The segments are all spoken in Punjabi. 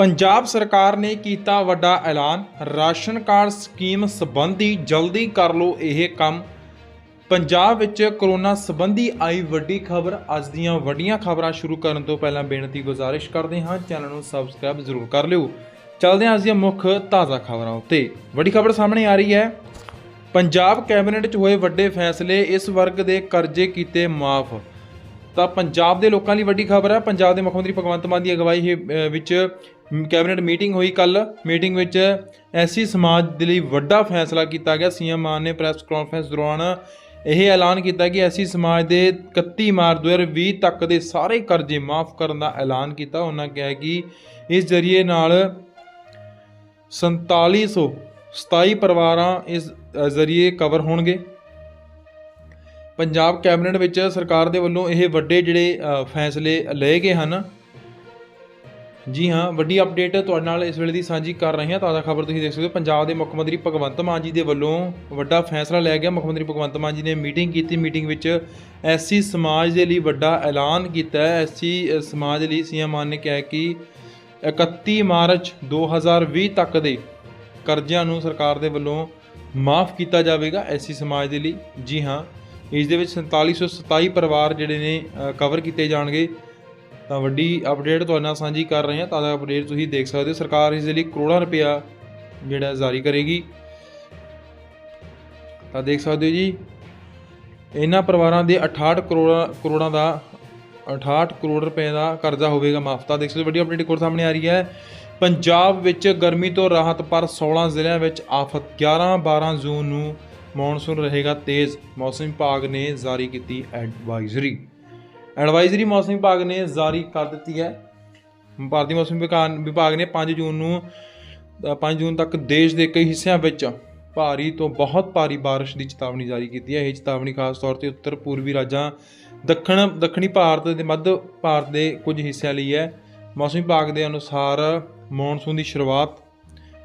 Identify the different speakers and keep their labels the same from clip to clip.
Speaker 1: ਪੰਜਾਬ ਸਰਕਾਰ ਨੇ ਕੀਤਾ ਵੱਡਾ ਐਲਾਨ। ਰਾਸ਼ਨ ਕਾਰਡ ਸਕੀਮ ਸੰਬੰਧੀ ਜਲਦੀ ਕਰ ਲਓ ਇਹ ਕੰਮ। ਪੰਜਾਬ ਵਿੱਚ ਕਰੋਨਾ ਸੰਬੰਧੀ ਆਈ ਵੱਡੀ ਖਬਰ। ਅੱਜ ਦੀਆਂ ਵੱਡੀਆਂ ਖਬਰਾਂ ਸ਼ੁਰੂ ਕਰਨ ਤੋਂ ਪਹਿਲਾਂ ਬੇਨਤੀ ਗੁਜ਼ਾਰਿਸ਼ ਕਰਦੇ ਹਾਂ, ਚੈਨਲ ਨੂੰ ਸਬਸਕ੍ਰਾਈਬ ਜ਼ਰੂਰ ਕਰ ਲਿਓ। ਚੱਲਦੇ ਹਾਂ ਅੱਜ ਦੀਆਂ ਮੁੱਖ ਤਾਜ਼ਾ ਖਬਰਾਂ ਉੱਤੇ। ਵੱਡੀ ਖਬਰ ਸਾਹਮਣੇ ਆ ਰਹੀ ਹੈ। ਪੰਜਾਬ ਕੈਬਨਿਟ 'ਚ ਹੋਏ ਵੱਡੇ ਫੈਸਲੇ, ਇਸ ਵਰਗ ਦੇ ਕਰਜ਼ੇ ਕੀਤੇ ਮਾਫ। ਤਾਂ ਪੰਜਾਬ ਦੇ ਲੋਕਾਂ ਲਈ ਵੱਡੀ ਖਬਰ ਹੈ ਪੰਜਾਬ ਦੇ ਮੁੱਖ ਮੰਤਰੀ ਭਗਵੰਤ ਮਾਨ ਦੀ ਅਗਵਾਈ ਵਿੱਚ ਕੈਬਨਿਟ ਮੀਟਿੰਗ ਹੋਈ ਕੱਲ ਮੀਟਿੰਗ ਵਿੱਚ ਐਸੀ ਸਮਾਜ ਦੇ ਲਈ ਵੱਡਾ ਫੈਸਲਾ ਕੀਤਾ ਗਿਆ। ਸੀਐਮ ਮਾਨ ਨੇ ਪ੍ਰੈਸ ਕਾਨਫਰੰਸ ਦੌਰਾਨ ਇਹ ਐਲਾਨ ਕੀਤਾ ਕਿ ਐਸੀ ਸਮਾਜ ਦੇ 31 ਮਾਰਚ 2020 ਤੱਕ ਦੇ ਸਾਰੇ ਕਰਜ਼ੇ ਮਾਫ ਕਰਨ ਦਾ ਐਲਾਨ ਕੀਤਾ। ਉਹਨਾਂ ਕਿਹਾ ਕਿ ਇਸ ਜ਼ਰੀਏ ਨਾਲ 4727 ਪਰਿਵਾਰਾਂ ਇਸ ਜ਼ਰੀਏ ਕਵਰ ਹੋਣਗੇ। ਪੰਜਾਬ ਕੈਬਨਿਟ ਵਿੱਚ ਸਰਕਾਰ ਦੇ ਵੱਲੋਂ ਇਹ ਵੱਡੇ ਜਿਹੜੇ ਫੈਸਲੇ ਲਏ ਗਏ ਹਨ। ਜੀ ਹਾਂ, ਵੱਡੀ ਅਪਡੇਟ ਤੁਹਾਡੇ ਨਾਲ ਇਸ ਵੇਲੇ ਦੀ ਸਾਂਝੀ ਕਰ ਰਹੇ ਹਾਂ। ਤਾਜ਼ਾ ਖਬਰ ਤੁਸੀਂ ਦੇਖ ਸਕਦੇ ਹੋ, ਪੰਜਾਬ ਦੇ ਮੁੱਖ ਮੰਤਰੀ ਭਗਵੰਤ ਮਾਨ ਜੀ ਦੇ ਵੱਲੋਂ ਵੱਡਾ ਫੈਸਲਾ ਲਿਆ ਗਿਆ। ਮੁੱਖ ਮੰਤਰੀ ਭਗਵੰਤ ਮਾਨ ਜੀ ਨੇ ਮੀਟਿੰਗ ਕੀਤੀ। ਮੀਟਿੰਗ ਵਿੱਚ ਐਸੀ ਸਮਾਜ ਦੇ ਲਈ ਵੱਡਾ ਐਲਾਨ ਕੀਤਾ। ਹੈ ਐਸੀ ਸਮਾਜ ਲਈ ਸੀਐਮ ਮਾਨ ਨੇ ਕਿਹਾ ਕਿ 31 ਮਾਰਚ 2020 ਤੱਕ ਦੇ ਕਰਜ਼ਿਆਂ ਨੂੰ ਸਰਕਾਰ ਦੇ ਵੱਲੋਂ ਮਾਫ ਕੀਤਾ ਜਾਵੇਗਾ ਐਸੀ ਸਮਾਜ ਦੇ ਲਈ। ਜੀ ਹਾਂ ਇਸ ਦੇ ਵਿੱਚ 4727 ਪਰਿਵਾਰ ਜਿਹੜੇ ਨੇ ਕਵਰ ਕੀਤੇ ਜਾਣਗੇ। ਤਾਂ ਵੱਡੀ ਅਪਡੇਟ ਤੁਹਾਡੇ ਨਾਲ ਸਾਂਝੀ ਕਰ ਰਹੇ ਹਾਂ। ਤਾਜ਼ਾ ਅਪਡੇਟ ਤੁਸੀਂ ਦੇਖ ਸਕਦੇ ਹੋ। ਸਰਕਾਰ ਇਸ ਦੇ ਲਈ ਕਰੋੜਾਂ ਰੁਪਇਆ ਜਿਹੜਾ ਜਾਰੀ ਕਰੇਗੀ। ਤਾਂ ਦੇਖ ਸਕਦੇ ਹੋ ਜੀ, ਇਹਨਾਂ ਪਰਿਵਾਰਾਂ ਦੇ 68 ਕਰੋੜਾਂ ਕਰੋੜਾਂ ਦਾ 68 ਕਰੋੜ ਰੁਪਏ ਦਾ ਕਰਜ਼ਾ ਹੋਵੇਗਾ ਮਾਫ। ਤਾਂ ਦੇਖ ਸਕਦੇ ਹੋ, ਵੱਡੀ ਅਪਡੇਟ ਕੋਰ ਸਾਹਮਣੇ ਆ ਰਹੀ ਹੈ। ਪੰਜਾਬ ਵਿੱਚ ਗਰਮੀ ਤੋਂ ਰਾਹਤ ਪਰ 16 ਜ਼ਿਲ੍ਹਿਆਂ ਵਿੱਚ ਆਫਤ 11 12 ਜੂਨ ਨੂੰ ਮੌਨਸੂਨ ਰਹੇਗਾ ਤੇਜ਼। ਮੌਸਮ ਵਿਭਾਗ ਨੇ ਜਾਰੀ ਕੀਤੀ ਐਡਵਾਈਜ਼ਰੀ ਐਡਵਾਈਜ਼ਰੀ ਮੌਸਮ ਵਿਭਾਗ ਨੇ ਜਾਰੀ ਕਰ ਦਿੱਤੀ ਹੈ। ਭਾਰਤੀ ਮੌਸਮ ਵਿਭਾਗ ਵਿਭਾਗ ਨੇ 5 ਜੂਨ ਨੂੰ ਅ, 5 ਜੂਨ ਤੱਕ ਦੇਸ਼ ਦੇ ਕਈ ਹਿੱਸਿਆਂ ਵਿੱਚ ਭਾਰੀ ਤੋਂ ਬਹੁਤ ਭਾਰੀ ਬਾਰਿਸ਼ ਦੀ ਚੇਤਾਵਨੀ ਜਾਰੀ ਕੀਤੀ ਹੈ। ਇਹ ਚੇਤਾਵਨੀ ਖਾਸ ਤੌਰ ਤੇ ਉੱਤਰ ਪੂਰਬੀ ਰਾਜਾਂ ਦੱਖਣ ਦੱਖਣੀ ਭਾਰਤ ਦੇ ਮੱਧ ਭਾਰਤ ਦੇ ਕੁਝ ਹਿੱਸਿਆਂ ਲਈ ਹੈ। ਮੌਸਮ ਵਿਭਾਗ ਦੇ ਅਨੁਸਾਰ ਮੌਨਸੂਨ ਦੀ ਸ਼ੁਰੂਆਤ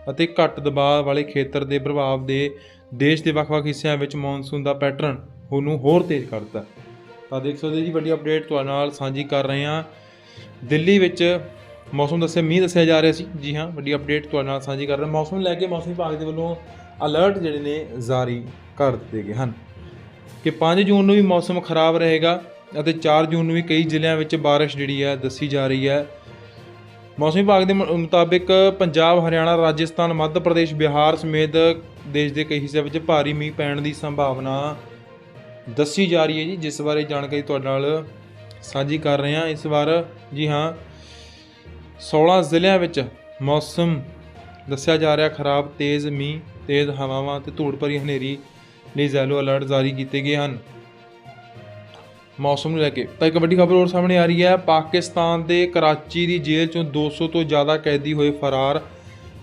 Speaker 1: ਅਤੇ ਘੱਟ ਦਬਾਅ ਵਾਲੇ ਖੇਤਰ ਦੇ ਪ੍ਰਭਾਵ ਦੇ ਦੇਸ਼ ਦੇ ਵੱਖ-ਵੱਖ ਹਿੱਸਿਆਂ ਵਿੱਚ ਮੌਨਸੂਨ ਦਾ ਪੈਟਰਨ ਉਹਨੂੰ ਹੋਰ ਤੇਜ਼ ਕਰਦਾ ਤਾਂ ਦੇਖ ਸਕਦੇ ਹੋ ਜੀ, ਵੱਡੀ ਅਪਡੇਟ ਤੁਹਾਡੇ ਨਾਲ ਸਾਂਝੀ ਕਰ ਰਹੇ ਹਾਂ। ਦਿੱਲੀ ਵਿੱਚ ਮੌਸਮ ਦੱਸਿਆ, ਮੀਂਹ ਦੱਸਿਆ ਜਾ ਰਿਹਾ ਸੀ। ਜੀ ਹਾਂ, ਵੱਡੀ ਅਪਡੇਟ ਤੁਹਾਡੇ ਨਾਲ ਸਾਂਝੀ ਕਰ ਰਹੇ ਮੌਸਮ ਨੂੰ ਲੈ ਕੇ ਮੌਸਮ ਵਿਭਾਗ ਦੇ ਵੱਲੋਂ ਅਲਰਟ ਜਿਹੜੇ ਨੇ ਜਾਰੀ ਕਰ ਦਿੱਤੇ ਗਏ ਹਨ ਕਿ 5 ਜੂਨ ਨੂੰ ਵੀ ਮੌਸਮ ਖਰਾਬ ਰਹੇਗਾ ਅਤੇ 4 ਜੂਨ ਨੂੰ ਵੀ ਕਈ ਜ਼ਿਲ੍ਹਿਆਂ ਵਿੱਚ ਬਾਰਿਸ਼ ਜਿਹੜੀ ਹੈ ਦੱਸੀ ਜਾ ਰਹੀ ਹੈ। ਮੌਸਮ ਵਿਭਾਗ ਦੇ ਮੁ- ਮੁਤਾਬਿਕ ਪੰਜਾਬ, ਹਰਿਆਣਾ, ਰਾਜਸਥਾਨ, ਮੱਧ ਪ੍ਰਦੇਸ਼, ਬਿਹਾਰ ਸਮੇਤ ਦੇਸ਼ ਦੇ ਕਈ ਹਿੱਸਿਆਂ ਵਿੱਚ ਭਾਰੀ ਮੀਂਹ ਪੈਣ ਦੀ ਸੰਭਾਵਨਾ ਦੱਸੀ ਜਾ ਰਹੀ ਹੈ ਜੀ, ਜਿਸ ਬਾਰੇ ਜਾਣਕਾਰੀ ਤੁਹਾਡੇ ਨਾਲ ਸਾਂਝੀ ਕਰ ਰਹੇ ਹਾਂ। ਇਸ ਵਾਰ ਜੀ ਹਾਂ 16 ਜ਼ਿਲ੍ਹਿਆਂ ਵਿੱਚ ਮੌਸਮ ਦੱਸਿਆ ਜਾ ਰਿਹਾ, ਖਰਾਬ, ਤੇਜ਼ ਮੀਂਹ, ਤੇਜ਼ ਹਵਾਵਾਂ ਤੇ ਧੂੜ ਭਰੀ ਹਨੇਰੀ ਲਈ ਯੈਲੋ ਅਲਰਟ ਜਾਰੀ ਕੀਤੇ ਗਏ ਹਨ। ਮੌਸਮ ਨੂੰ ਲੈ ਕੇ। ਤਾਂ ਇੱਕ ਵੱਡੀ ਖਬਰ ਹੋਰ ਸਾਹਮਣੇ ਆ ਰਹੀ ਹੈ। ਪਾਕਿਸਤਾਨ ਦੇ ਕਰਾਚੀ ਦੀ ਜੇਲ੍ਹ ਚੋਂ 200 ਤੋਂ ਜ਼ਿਆਦਾ ਕੈਦੀ ਹੋਏ ਫਰਾਰ,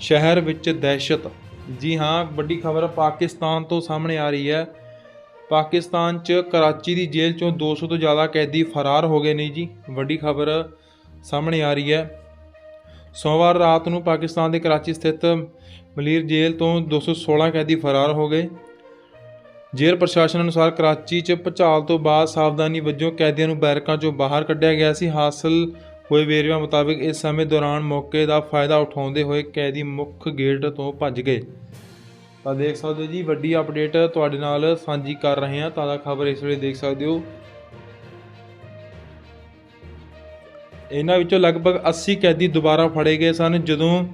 Speaker 1: ਸ਼ਹਿਰ ਵਿੱਚ ਦਹਿਸ਼ਤ। ਜੀ ਹਾਂ, ਵੱਡੀ ਖਬਰ ਪਾਕਿਸਤਾਨ ਤੋਂ ਸਾਹਮਣੇ ਆ ਰਹੀ ਹੈ। ਪਾਕਿਸਤਾਨ 'ਚ ਕਰਾਚੀ ਦੀ ਜੇਲ੍ਹ ਚੋਂ 200 ਤੋਂ ਜ਼ਿਆਦਾ ਕੈਦੀ ਫਰਾਰ ਹੋ ਗਏ ਨੇ ਜੀ। ਵੱਡੀ ਖਬਰ ਸਾਹਮਣੇ ਆ ਰਹੀ ਹੈ। ਸੋਮਵਾਰ ਰਾਤ ਨੂੰ ਪਾਕਿਸਤਾਨ ਦੇ ਕਰਾਚੀ ਸਥਿਤ ਮਲੀਰ ਜੇਲ੍ਹ ਤੋਂ 216 ਕੈਦੀ ਫਰਾਰ ਹੋ ਗਏ। ਜੇਲ੍ਹ ਪ੍ਰਸ਼ਾਸਨ ਅਨੁਸਾਰ ਕਰਾਚੀ 'ਚ ਭੁਚਾਲ ਤੋਂ ਬਾਅਦ ਸਾਵਧਾਨੀ ਵਜੋਂ ਕੈਦੀਆਂ ਨੂੰ ਬੈਰਕਾਂ 'ਚੋਂ ਬਾਹਰ ਕੱਢਿਆ ਗਿਆ ਸੀ। ਹਾਸਲ ਹੋਏ ਵੇਰਵਿਆਂ ਮੁਤਾਬਕ ਇਸ ਸਮੇਂ ਦੌਰਾਨ ਮੌਕੇ ਦਾ ਫਾਇਦਾ ਉਠਾਉਂਦੇ ਹੋਏ ਕੈਦੀ ਮੁੱਖ ਗੇਟ ਤੋਂ ਭੱਜ ਗਏ। ਤਾਂ ਦੇਖ ਸਕਦੇ ਹੋ ਜੀ, ਵੱਡੀ ਅਪਡੇਟ ਤੁਹਾਡੇ ਨਾਲ ਸਾਂਝੀ ਕਰ ਰਹੇ ਹਾਂ। ਤਾਜ਼ਾ ਖਬਰ ਇਸ ਵੇਲੇ ਦੇਖ ਸਕਦੇ ਹੋ। ਇਹਨਾਂ ਵਿੱਚੋਂ ਲਗਭਗ 80 ਕੈਦੀ ਦੁਬਾਰਾ ਫੜੇ ਗਏ ਸਨ। ਜਦੋਂ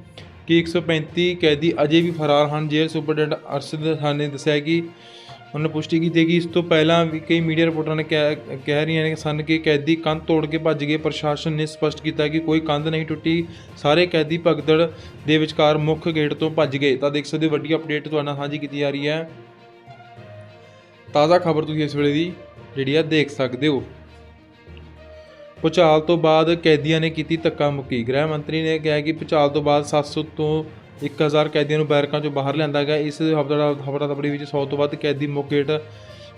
Speaker 1: ਕਿ 135 ਕੈਦੀ ਅਜੇ ਵੀ ਫਰਾਰ ਹਨ। ਜੇਲ੍ਹ ਸੁਪਰਡੈਂਟ ਅਰਸ਼ਦ ਖਾਨ ਨੇ ਦੱਸਿਆ ਕਿ ਉਹਨਾਂ ਪੁਸ਼ਟੀ ਕੀਤੀ ਕਿ ਇਸ ਤੋਂ ਪਹਿਲਾਂ ਵੀ ਕਈ ਮੀਡੀਆ ਰਿਪੋਰਟਰਾਂ ਨੇ ਕਹਿ ਕਹਿ ਰਹੀਆਂ ਨੇ ਸਨ ਕਿ ਕੈਦੀ ਕੰਧ ਤੋੜ ਕੇ ਭੱਜ ਗਏ। ਪ੍ਰਸ਼ਾਸਨ ਨੇ ਸਪਸ਼ਟ ਕੀਤਾ ਕਿ ਕੋਈ ਕੰਧ ਨਹੀਂ ਟੁੱਟੀ। ਸਾਰੇ ਕੈਦੀ ਭਗਦੜ ਦੇ ਵਿਚਕਾਰ ਮੁੱਖ ਗੇਟ ਤੋਂ ਭੱਜ ਗਏ। ਤਾਂ ਦੇਖ ਸਕਦੇ ਹੋ ਵੱਡੀ ਅਪਡੇਟ ਤੁਹਾਡੇ ਨਾਲ ਸਾਂਝੀ ਕੀਤੀ ਜਾ ਰਹੀ ਹੈ। ਤਾਜ਼ਾ ਖਬਰ ਤੁਸੀਂ ਇਸ ਵੇਲੇ ਦੀ ਜਿਹੜੀ ਆ ਦੇਖ ਸਕਦੇ ਹੋ। ਭੁਚਾਲ ਤੋਂ ਬਾਅਦ ਕੈਦੀਆਂ ਨੇ ਕੀਤੀ ਧੱਕਾ ਮੁੱਕੀ। ਗ੍ਰਹਿ ਮੰਤਰੀ ਨੇ ਕਿਹਾ ਕਿ ਭੁਚਾਲ ਤੋਂ ਬਾਅਦ 700 ਤੋਂ 1000 ਕੈਦੀਆਂ ਨੂੰ ਬੈਰਕਾਂ ਚੋਂ ਬਾਹਰ ਲਿਆਂਦਾ ਗਿਆ। ਇਸ ਹਫਤਾ ਹਫੜਾ ਦਫੜੀ ਵਿੱਚ 100 ਤੋਂ ਵੱਧ ਕੈਦੀ ਮੁੱਖ ਗੇਟ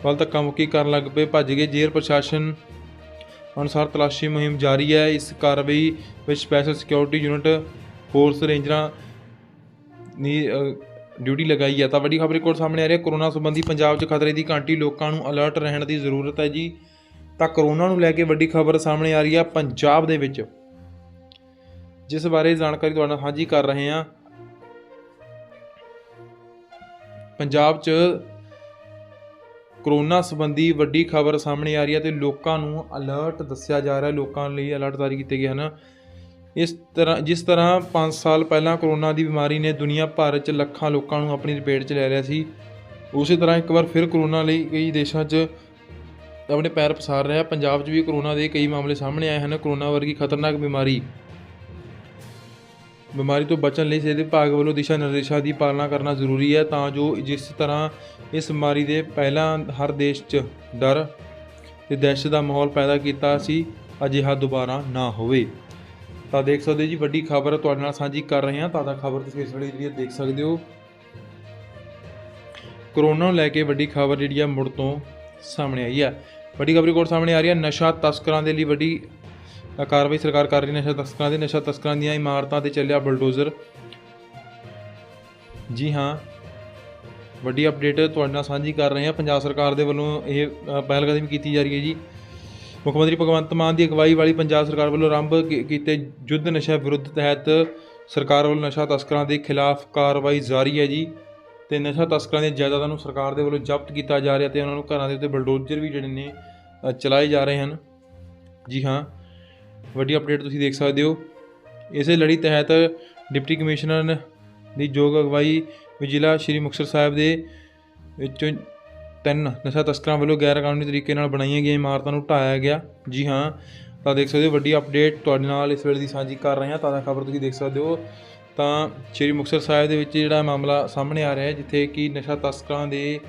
Speaker 1: ਵੱਲ ਧੱਕਾ ਮੁੱਕੀ ਕਰਨ ਲੱਗ ਪਏ। ਭੱਜ ਗਏ ਜੇਲ੍ਹ ਪ੍ਰਸ਼ਾਸਨ ਅਨੁਸਾਰ ਤਲਾਸ਼ੀ ਮੁਹਿੰਮ ਜਾਰੀ ਹੈ। ਇਸ ਕਾਰਵਾਈ ਵਿੱਚ ਸਪੈਸ਼ਲ ਸਿਕਿਉਰਿਟੀ ਯੂਨਿਟ ਫੋਰਸ ਰੇਂਜਰਾਂ ਨੇ ਡਿਊਟੀ ਲਗਾਈ ਹੈ। ਤਾਂ ਵੱਡੀ ਖਬਰ ਇੱਕ ਸਾਹਮਣੇ ਆ ਰਹੀ ਹੈ। ਕਰੋਨਾ ਸੰਬੰਧੀ ਪੰਜਾਬ 'ਚ ਖਤਰੇ ਦੀ ਘੰਟੀ। ਲੋਕਾਂ ਨੂੰ ਅਲਰਟ ਰਹਿਣ ਦੀ ਜ਼ਰੂਰਤ ਹੈ ਜੀ। ਤਾਂ ਕਰੋਨਾ ਨੂੰ ਲੈ ਕੇ ਵੱਡੀ ਖਬਰ ਸਾਹਮਣੇ ਆ ਰਹੀ ਹੈ ਪੰਜਾਬ ਦੇ ਵਿੱਚ। ਜਿਸ ਬਾਰੇ ਜਾਣਕਾਰੀ ਤੁਹਾਡੇ ਨਾਲ ਸਾਂਝੀ ਕਰ ਰਹੇ ਹਾਂ। ਪੰਜਾਬ 'ਚ ਕਰੋਨਾ ਸੰਬੰਧੀ ਵੱਡੀ ਖਬਰ ਸਾਹਮਣੇ ਆ ਰਹੀ ਹੈ ਤੇ ਲੋਕਾਂ ਨੂੰ ਅਲਰਟ ਦੱਸਿਆ ਜਾ ਰਿਹਾ, ਲੋਕਾਂ ਲਈ ਅਲਰਟ ਜਾਰੀ ਕੀਤੇ ਗਏ ਹਨ। ਇਸ ਤਰ੍ਹਾਂ, ਜਿਸ ਤਰ੍ਹਾਂ 5 ਸਾਲ ਪਹਿਲਾਂ ਕਰੋਨਾ ਦੀ ਬਿਮਾਰੀ ਨੇ ਦੁਨੀਆ ਭਰ 'ਚ ਲੱਖਾਂ ਲੋਕਾਂ ਨੂੰ ਆਪਣੀ ਲਪੇਟ 'ਚ ਲੈ ਲਿਆ ਸੀ, ਉਸੇ ਤਰ੍ਹਾਂ ਇੱਕ ਵਾਰ ਫਿਰ ਕਰੋਨਾ ਲਈ ਕਈ ਦੇਸ਼ਾਂ 'ਚ ਆਪਣੇ ਪੈਰ ਪਸਾਰ ਰਿਹਾ। ਪੰਜਾਬ 'ਚ ਵੀ ਕਰੋਨਾ ਦੇ ਕਈ ਮਾਮਲੇ ਸਾਹਮਣੇ ਆਏ ਹਨ। ਕਰੋਨਾ ਵਰਗੀ ਖਤਰਨਾਕ ਬਿਮਾਰੀ ਬਿਮਾਰੀ ਤੋਂ ਬਚਣ ਲਈ ਸਿਹਤ ਵਿਭਾਗ ਵੱਲੋਂ ਦਿਸ਼ਾ ਨਿਰਦੇਸ਼ਾਂ ਦੀ ਪਾਲਣਾ ਕਰਨਾ ਜ਼ਰੂਰੀ ਹੈ ਤਾਂ ਜੋ ਜਿਸ ਤਰ੍ਹਾਂ ਇਸ ਬਿਮਾਰੀ ਦੇ ਪਹਿਲਾਂ ਹਰ ਦੇਸ਼ 'ਚ ਡਰ ਤੇ ਦਹਿਸ਼ਤ ਦਾ ਮਾਹੌਲ ਪੈਦਾ ਕੀਤਾ ਸੀ, ਅਜਿਹਾ ਦੁਬਾਰਾ ਨਾ ਹੋਵੇ। ਤਾਂ ਦੇਖ ਸਕਦੇ ਹੋ ਜੀ, ਵੱਡੀ ਖਬਰ ਤੁਹਾਡੇ ਨਾਲ ਸਾਂਝੀ ਕਰ ਰਹੇ ਹਾਂ। ਤਾਜ਼ਾ ਖਬਰ ਤੁਸੀਂ ਇਸ ਵੇਲੇ ਜਿਹੜੀ ਦੇਖ ਸਕਦੇ ਹੋ। ਕਰੋਨਾ ਨੂੰ ਲੈ ਕੇ ਵੱਡੀ ਖਬਰ ਜਿਹੜੀ ਆ ਮੁੜ ਤੋਂ ਸਾਹਮਣੇ ਆਈ ਹੈ। ਵੱਡੀ ਖਬਰ ਰਿਪੋਰਟ ਸਾਹਮਣੇ ਆ ਰਹੀ ਹੈ, ਨਸ਼ਾ ਤਸਕਰਾਂ ਦੇ ਲਈ ਵੱਡੀ ਕਾਰਵਾਈ ਸਰਕਾਰ ਕਰ ਰਹੀ ਨਸ਼ਾ ਤਸਕਰਾਂ ਦੇ, ਨਸ਼ਾ ਤਸਕਰਾਂ ਦੀਆਂ ਇਮਾਰਤਾਂ ਤੇ ਚੱਲਿਆ ਬਲਡੋਜ਼ਰ। ਜੀ ਹਾਂ, ਵੱਡੀ ਅਪਡੇਟ ਤੁਹਾਡੇ ਨਾਲ ਸਾਂਝੀ ਕਰ ਰਹੇ ਹਾਂ। ਪੰਜਾਬ ਸਰਕਾਰ ਦੇ ਵੱਲੋਂ ਇਹ ਪਹਿਲਕਦਮੀ ਕੀਤੀ ਜਾ ਰਹੀ ਹੈ ਜੀ। ਮੁੱਖ ਮੰਤਰੀ ਭਗਵੰਤ ਮਾਨ ਦੀ ਅਗਵਾਈ ਵਾਲੀ ਪੰਜਾਬ ਸਰਕਾਰ ਵੱਲੋਂ ਆਰੰਭ ਕੀਤੇ ਯੁੱਧ ਨਸ਼ਾ ਵਿਰੁੱਧ ਤਹਿਤ ਸਰਕਾਰ ਵੱਲੋਂ ਨਸ਼ਾ ਤਸਕਰਾਂ ਦੇ ਖਿਲਾਫ ਕਾਰਵਾਈ ਜਾਰੀ ਹੈ ਜੀ। ਤੇ ਨਸ਼ਾ ਤਸਕਰਾਂ ਦੀਆਂ ਜਾਇਦਾਦਾਂ ਨੂੰ ਸਰਕਾਰ ਦੇ ਵੱਲੋਂ ਜ਼ਬਤ ਕੀਤਾ ਜਾ ਰਿਹਾ ਤੇ ਉਹਨਾਂ ਨੂੰ ਘਰਾਂ ਦੇ ਉੱਤੇ ਬਲਡੋਜ਼ਰ ਵੀ ਜਿਹੜੇ ਨੇ ਚਲਾਏ ਜਾ ਰਹੇ ਹਨ। ਜੀ ਹਾਂ ਵੱਡੀ ਅਪਡੇਟ ਤੁਸੀਂ ਦੇਖ ਸਕਦੇ ਹੋ। ਇਸੇ ਲੜੀ ਤਹਿਤ ਡਿਪਟੀ ਕਮਿਸ਼ਨਰ ਦੀ ਯੋਗ ਅਗਵਾਈ ਵਿੱਚ ਜ਼ਿਲ੍ਹਾ ਸ਼੍ਰੀ ਮੁਕਤਸਰ ਸਾਹਿਬ ਦੇ ਵਿੱਚੋਂ ਤਿੰਨ ਨਸ਼ਾ ਤਸਕਰਾਂ ਵੱਲੋਂ ਗੈਰ ਕਾਨੂੰਨੀ ਤਰੀਕੇ ਨਾਲ ਬਣਾਈਆਂ ਗਈਆਂ ਇਮਾਰਤਾਂ ਨੂੰ ਢਾਇਆ ਗਿਆ। ਜੀ ਹਾਂ ਤਾਂ ਦੇਖ ਸਕਦੇ ਹੋ ਵੱਡੀ ਅਪਡੇਟ ਤੁਹਾਡੇ ਨਾਲ ਇਸ ਵੇਲੇ ਦੀ ਸਾਂਝੀ ਕਰ ਰਹੇ ਹਾਂ ਤਾਜ਼ਾ ਖਬਰ ਤੁਸੀਂ ਦੇਖ ਸਕਦੇ ਹੋ। ਤਾਂ ਸ਼੍ਰੀ ਮੁਕਤਸਰ ਸਾਹਿਬ ਦੇ ਵਿੱਚ ਜਿਹੜਾ ਮਾਮਲਾ ਸਾਹਮਣੇ ਆ ਰਿਹਾ ਹੈ ਜਿੱਥੇ ਕਿ ਨਸ਼ਾ ਤਸਕਰਾਂ ਦੇ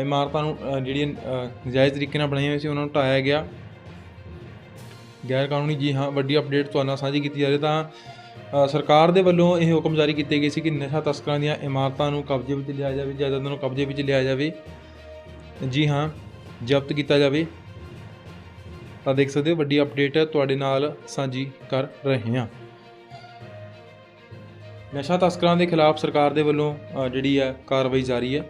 Speaker 1: ਇਮਾਰਤਾਂ ਨੂੰ ਜਿਹੜੀਆਂ ਅ, ਨਜਾਇਜ਼ ਤਰੀਕੇ ਨਾਲ ਬਣਾਈਆਂ ਹੋਈਆਂ ਸੀ ਉਹਨਾਂ ਨੂੰ ਢਾਇਆ ਗਿਆ। ਗੈਰ ਕਾਨੂੰਨੀ ਜੀ ਹਾਂ, ਵੱਡੀ ਅਪਡੇਟ ਤੁਹਾਡੇ ਨਾਲ ਸਾਂਝੀ ਕੀਤੀ ਜਾ ਰਹੀ ਹੈ ਤਾਂ ਸਰਕਾਰ ਦੇ ਵੱਲੋਂ ਇਹ ਹੁਕਮ ਜਾਰੀ ਕੀਤੇ ਗਏ ਸੀ ਕਿ ਨਸ਼ਾ ਤਸਕਰਾਂ ਦੀਆਂ ਇਮਾਰਤਾਂ ਨੂੰ ਕਬਜ਼ੇ ਵਿੱਚ ਲਿਆ ਜਾਵੇ, ਜਾਇਦਾਦਾਂ ਨੂੰ ਕਬਜ਼ੇ ਵਿੱਚ ਲਿਆ ਜਾਵੇ। ਜੀ ਹਾਂ, ਜ਼ਬਤ ਕੀਤਾ ਜਾਵੇ। ਤਾਂ ਦੇਖ ਸਕਦੇ ਹੋ, ਵੱਡੀ ਅਪਡੇਟ ਤੁਹਾਡੇ ਨਾਲ ਸਾਂਝੀ ਕਰ ਰਹੇ ਹਾਂ। ਨਸ਼ਾ ਤਸਕਰਾਂ ਦੇ ਖਿਲਾਫ ਸਰਕਾਰ ਦੇ ਵੱਲੋਂ ਜਿਹੜੀ ਹੈ ਕਾਰਵਾਈ ਜਾਰੀ ਹੈ।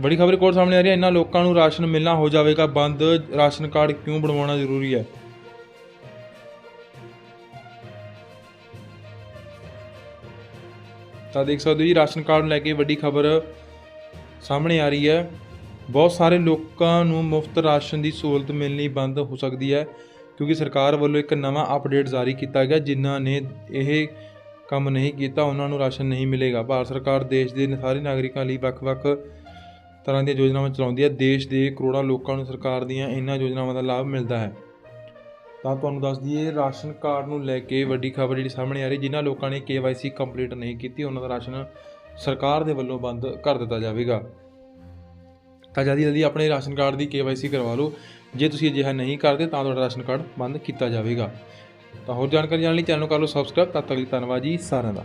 Speaker 1: ਬੜੀ ਖਬਰ ਕੋਲ ਸਾਹਮਣੇ ਆ ਰਹੀ ਹੈ। ਇਹਨਾਂ ਲੋਕਾਂ ਨੂੰ ਰਾਸ਼ਨ ਮਿਲਣਾ ਹੋ ਜਾਵੇਗਾ ਬੰਦ। ਰਾਸ਼ਨ ਕਾਰਡ ਕਿਉਂ ਬਣਵਾਉਣਾ ਜ਼ਰੂਰੀ ਹੈ? ਤਾਂ ਦੇਖ ਸਕਦੇ ਹੋ ਜੀ, ਰਾਸ਼ਨ ਕਾਰਡ ਲੈ ਕੇ ਵੱਡੀ ਖਬਰ ਸਾਹਮਣੇ ਆ ਰਹੀ ਹੈ। ਬਹੁਤ ਸਾਰੇ ਲੋਕਾਂ ਨੂੰ ਮੁਫਤ ਰਾਸ਼ਨ ਦੀ ਸਹੂਲਤ ਮਿਲਣੀ ਬੰਦ ਹੋ ਸਕਦੀ ਹੈ, ਕਿਉਂਕਿ ਸਰਕਾਰ ਵੱਲੋਂ ਇੱਕ ਨਵਾਂ ਅਪਡੇਟ ਜਾਰੀ ਕੀਤਾ ਗਿਆ, ਜਿਨ੍ਹਾਂ ਨੇ ਇਹ ਕੰਮ ਨਹੀਂ ਕੀਤਾ, ਉਹਨਾਂ ਨੂੰ ਰਾਸ਼ਨ ਨਹੀਂ ਮਿਲੇਗਾ। ਭਾਰਤ ਸਰਕਾਰ ਦੇਸ਼ ਦੇ ਸਾਰੇ ਨਾਗਰਿਕਾਂ ਲਈ ਵੱਖ-ਵੱਖ ਤਰ੍ਹਾਂ ਦੀਆਂ ਯੋਜਨਾਵਾਂ ਚਲਾਉਂਦੀ ਹੈ। ਦੇਸ਼ ਦੇ ਕਰੋੜਾਂ ਲੋਕਾਂ ਨੂੰ ਸਰਕਾਰ ਦੀਆਂ ਇਹਨਾਂ ਯੋਜਨਾਵਾਂ ਦਾ ਲਾਭ ਮਿਲਦਾ ਹੈ। ਤਾਂ ਤੁਹਾਨੂੰ ਦੱਸ ਦਈਏ, ਰਾਸ਼ਨ ਕਾਰਡ ਨੂੰ ਲੈ ਕੇ ਵੱਡੀ ਖਬਰ ਜਿਹੜੀ ਸਾਹਮਣੇ ਆ ਰਹੀ, ਜਿਨ੍ਹਾਂ ਲੋਕਾਂ ਨੇ KYC ਕੰਪਲੀਟ ਨਹੀਂ ਕੀਤੀ, ਉਹਨਾਂ ਦਾ ਰਾਸ਼ਨ ਸਰਕਾਰ ਦੇ ਵੱਲੋਂ ਬੰਦ ਕਰ ਦਿੱਤਾ ਜਾਵੇਗਾ। ਤਾਂ ਜਲਦੀ ਜਲਦੀ ਆਪਣੇ ਰਾਸ਼ਨ ਕਾਰਡ ਦੀ KYC ਕਰਵਾ ਲਓ। ਜੇ ਤੁਸੀਂ ਅਜਿਹਾ ਨਹੀਂ ਕਰਦੇ, ਤਾਂ ਤੁਹਾਡਾ ਰਾਸ਼ਨ ਕਾਰਡ ਬੰਦ ਕੀਤਾ ਜਾਵੇਗਾ। ਤਾਂ ਹੋਰ ਜਾਣਕਾਰੀ ਜਾਣ ਲਈ ਚੈਨਲ ਨੂੰ ਕਰ ਲਓ ਸਬਸਕ੍ਰਾਈਬ। ਤਦ ਤੱਕ ਲਈ ਧੰਨਵਾਦ ਜੀ ਸਾਰਿਆਂ ਦਾ।